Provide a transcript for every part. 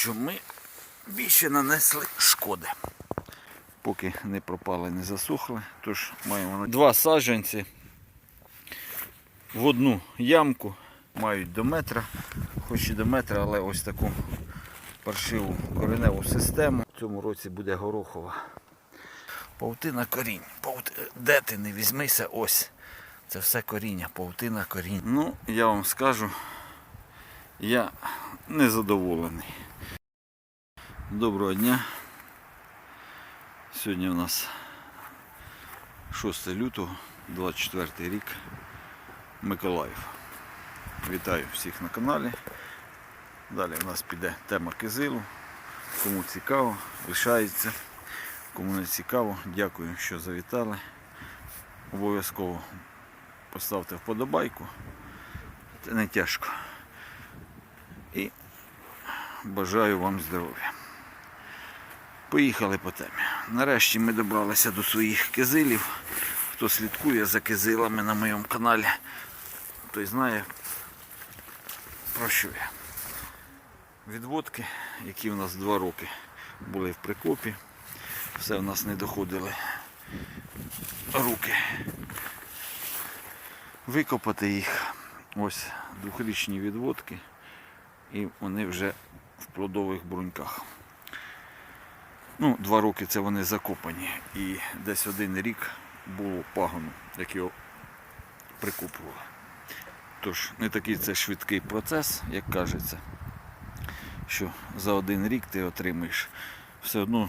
що ми більше нанесли шкоди. Поки не пропали, не засохли, тож маємо два саджанці в одну ямку, мають до метра, хоч і до метра, але ось таку паршиву кореневу систему. В цьому році буде горохова. Павутина корінь. Павут... Де ти не візьмися, ось. Це все коріння, павутина корінь. Ну, я вам скажу, я незадоволений. Доброго дня. Сьогодні у нас 6 лютого, 24 рік, Миколаїв. Вітаю всіх на каналі. Далі у нас піде тема кизилу. Кому цікаво, лишається. Кому не цікаво, дякую, що завітали. Обов'язково поставте вподобайку. Це не тяжко. І бажаю вам здоров'я. Поїхали по темі. Нарешті ми добралися до своїх кизилів. Хто слідкує за кизилами на моєму каналі, той знає про що я. Відводки, які в нас два роки були в прикопі, все в нас не доходили руки. Викопати їх. Ось двохрічні відводки, і вони вже в плодових бруньках. Ну, два роки це вони закопані. І десь один рік було пагону, як його прикопували. Тож не такий це швидкий процес, як кажеться, що за один рік ти отримаєш все одно,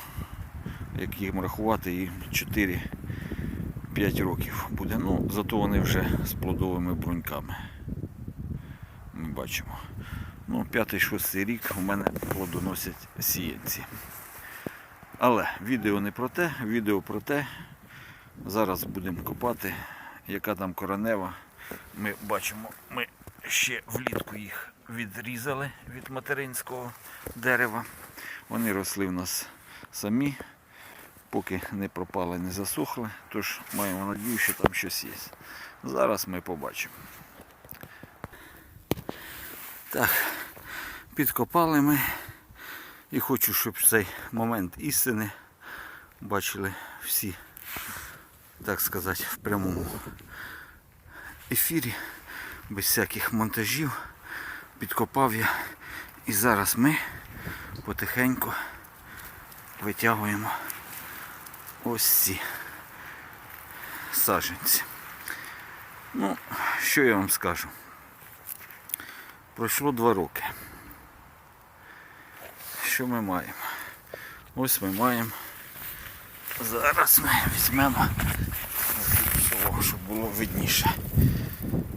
як їм рахувати, і 4-5 років буде. Ну, зато вони вже з плодовими бруньками. Ми бачимо. Ну, п'ятий-шостий рік у мене плодоносять сіянці. Але відео не про те, відео про те. Зараз будемо копати, яка там коронева. Ми бачимо, ми ще влітку їх відрізали від материнського дерева. Вони росли в нас самі, поки не пропали, не засохли. Тож маємо надію, що там щось є. Зараз ми побачимо. Так, підкопали ми. І хочу, щоб цей момент істини бачили всі, так сказати, в прямому ефірі, без всяких монтажів. Підкопав я. І зараз ми потихеньку витягуємо ось ці саженці. Ну, що я вам скажу? Пройшло два роки що ми маємо? Ось ми маємо. Зараз ми візьмемо щоб було видніше.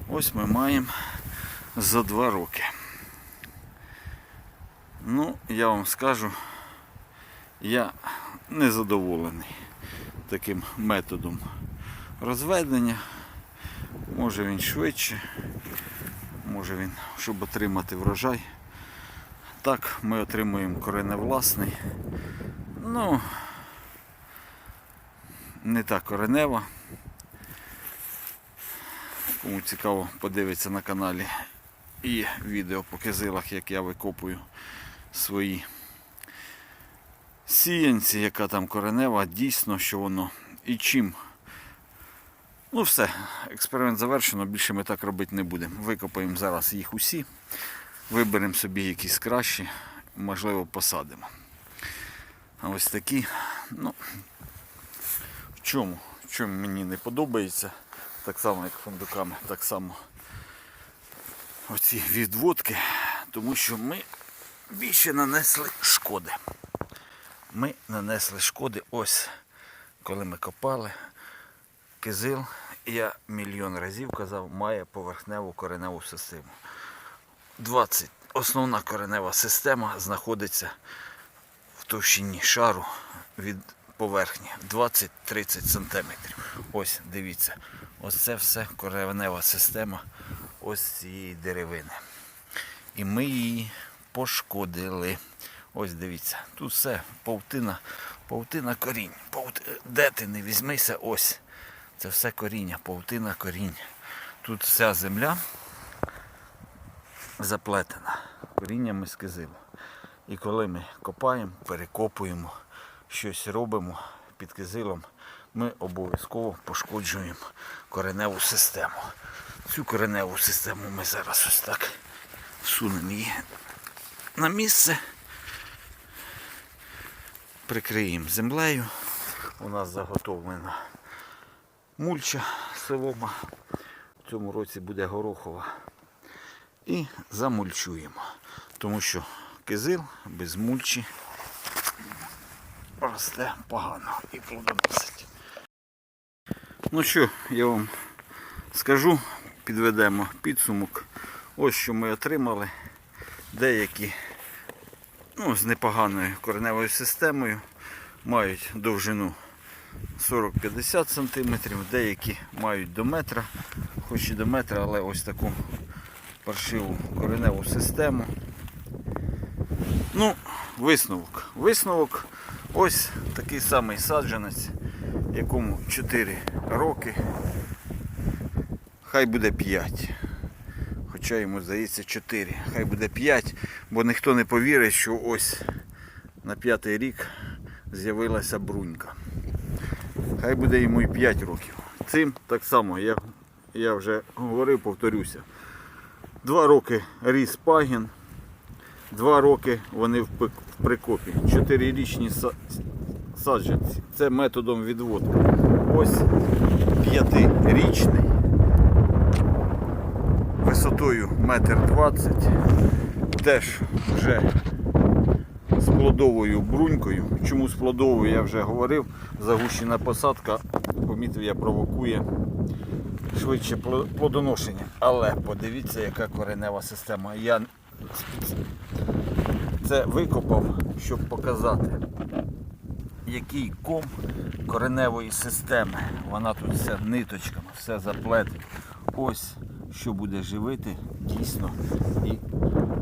Ось ми маємо за два роки. Ну, я вам скажу, я не задоволений таким методом розведення. Може він швидше, може він, щоб отримати врожай. Так, ми отримуємо кореневласний. Ну, не та коренева. Кому цікаво, подивиться на каналі і відео по кизилах, як я викопую свої сіянці, яка там коренева, дійсно, що воно і чим. Ну все, експеримент завершено, більше ми так робити не будемо. Викопаємо зараз їх усі. Виберемо собі якісь кращі, можливо, посадимо. А ось такі. Ну, в чому? В чому мені не подобається, так само, як фундуками, так само оці відводки, тому що ми більше нанесли шкоди. Ми нанесли шкоди ось, коли ми копали. Кизил, я мільйон разів казав, має поверхневу кореневу систему. 20. Основна коренева система знаходиться в товщині шару від поверхні 20-30 см. Ось дивіться, ось це все коренева система ось цієї деревини. І ми її пошкодили. Ось дивіться, тут все, павтина, павтина корінь. Павт... Де ти не візьмися, ось. Це все коріння, павтина корінь. Тут вся земля заплетена коріннями з кизилу. І коли ми копаємо, перекопуємо, щось робимо під кизилом, ми обов'язково пошкоджуємо кореневу систему. Цю кореневу систему ми зараз ось так всунемо її на місце, прикриємо землею. У нас заготовлена мульча солома. В цьому році буде горохова. І замульчуємо. Тому що кизил без мульчі росте погано і плодоносить. Ну що, я вам скажу, підведемо підсумок. Ось що ми отримали. Деякі ну, з непоганою кореневою системою мають довжину 40-50 см, деякі мають до метра, хоч і до метра, але ось таку паршиву кореневу систему. Ну, висновок. Висновок ось такий самий саджанець, якому 4 роки, хай буде 5. Хоча йому здається 4, хай буде 5, бо ніхто не повірить, що ось на п'ятий рік з'явилася брунька. Хай буде йому і 5 років. Цим так само, я, я вже говорив, повторюся. Два роки ріс пагін, два роки вони в прикопі. Чотирирічні саджанці. Це методом відводку. Ось п'ятирічний, висотою метр двадцять, теж вже з плодовою брунькою. Чому з плодовою я вже говорив, загущена посадка, помітив я, провокує швидше плодоношення. Але подивіться, яка коренева система. Я це викопав, щоб показати, який ком кореневої системи. Вона тут все ниточками, все заплетена. Ось що буде живити дійсно і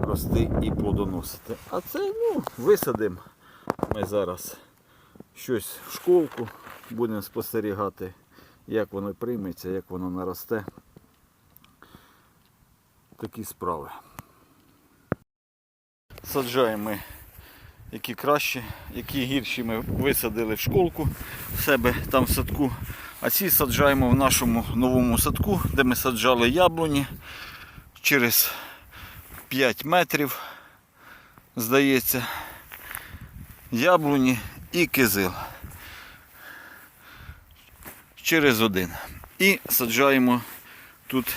рости і плодоносити. А це ну, висадимо ми зараз щось в школку, будемо спостерігати, як воно прийметься, як воно наросте. Такі справи. Саджаємо ми які краще, які гірші ми висадили в школку в себе там в садку. А ці саджаємо в нашому новому садку, де ми саджали яблуні через 5 метрів, здається, яблуні і кизил. Через один. І саджаємо тут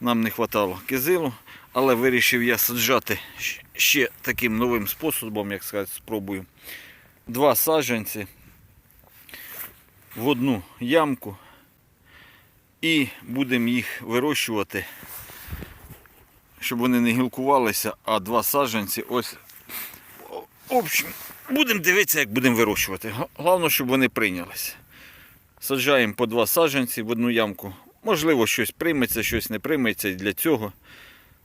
нам не вистачало кизилу, але вирішив я саджати ще таким новим способом, як сказати, спробую. Два саджанці в одну ямку і будемо їх вирощувати, щоб вони не гілкувалися, а два саджанці ось. В общем, будемо дивитися, як будемо вирощувати. Головне, щоб вони прийнялися. Саджаємо по два саджанці в одну ямку. Можливо, щось прийметься, щось не прийметься. І для цього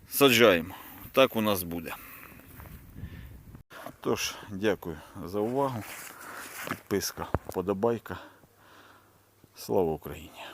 саджаємо. Так у нас буде. Тож, дякую за увагу. Підписка, подобайка. Слава Україні!